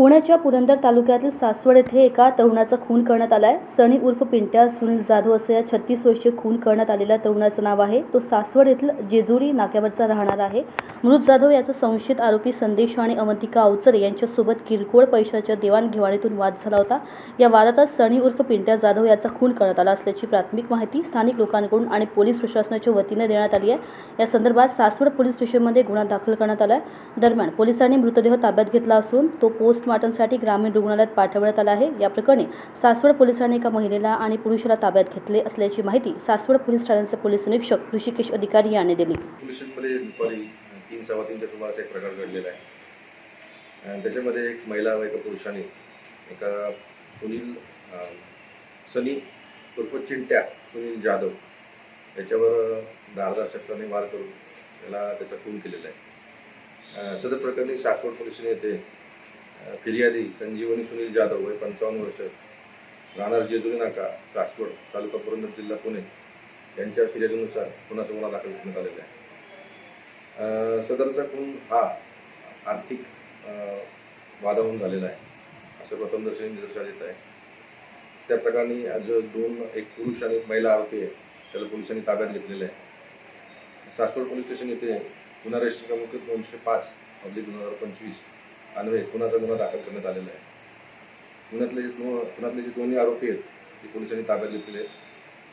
पुण्याच्या पुरंदर तालुक्यातील सासवड येथे एका तरुणाचा खून करण्यात आलाय. सणी उर्फ पिंट्या सुनील जाधव असं या छत्तीस वर्षीय खून करण्यात आलेल्या तरुणाचं नाव आहे. तो सासवड येथील जेजुरी नाक्यावरचा राहणार आहे. मृत जाधव याचा संशयित आरोपी संदेश आणि अवंतिका अवचरे यांच्यासोबत किरकोळ पैशाच्या देवाणघेवाणीतून वाद झाला होता. या वादातच सणी उर्फ पिंट्या जाधव याचा खून करण्यात आला असल्याची प्राथमिक माहिती स्थानिक लोकांकडून आणि पोलीस प्रशासनाच्या वतीने देण्यात आली आहे. या संदर्भात सासवड पोलीस स्टेशनमध्ये गुन्हा दाखल करण्यात आला आहे दरम्यान पोलिसांनी मृतदेह ताब्यात घेतला असून तो पोस्टमॉर्टमसाठी ग्रामीण रुग्णालयात पाठवण्यात आला आहे. या प्रकरणी सासवड पोलिसांनी एका महिलेला आणि पुरुषाला ताब्यात घेतले असल्याची माहिती सासवड पोलीस ठाण्याचे पोलीस निरीक्षक ऋषिकेश अधिकारी यांनी दिली. तीन सव्वा तीनच्या सुमारास एक प्रकार घडलेला आहे. आणि त्याच्यामध्ये एक महिला व एका पुरुषाने एका सुनील सनी उर्फ चिंट्या सुनील जाधव याच्यावर धारदार शस्त्राने वार करून त्याला त्याचा खून केलेला आहे. सदर प्रकरणी सासवड पोलिसांनी येथे फिर्यादी संजीवनी सुनील जाधव वय पंचावन्न वर्ष राहणार जेजुरी नाका सासवड तालुका पुरंदर जिल्हा पुणे. यांच्या फिर्यादीनुसार खुनाचा गुन्हा दाखल करण्यात आलेला आहे. सदरचा खून हा आर्थिक अं, वादाहून झालेला आहे. असं प्रथमदर्शनी निदर्शनात येत आहे. त्या प्रकरणी आज दोन एक पुरुष आणि एक महिला आरोपी आहे. त्याला पोलिसांनी ताब्यात घेतलेलं आहे. सासवड पोलीस स्टेशन येथे गुन्हा रजिस्टर क्रमांक दोनशे पाच अब्लिक दोन हजार पंचवीस. अन्वये खुनाचा गुन्हा दाखल करण्यात आलेला आहे. गुन्ह्यातले जे दोन खुनातले जे दोन्ही आरोपी आहेत ते पोलिसांनी ताब्यात घेतलेले आहेत.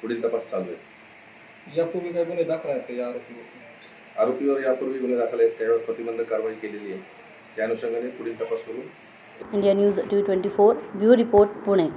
पुढील तपास चालू आहे. यापूर्वी काही गुन्हे दाखल आहेत का या आरोपीवर? आरोपीवर यापूर्वी गुन्हे दाखल आहेत त्यावर प्रतिबंधक कारवाई केलेली आहे. त्या अनुषंगाने पुढील तपास करून India news T twenty four bureau report Pune.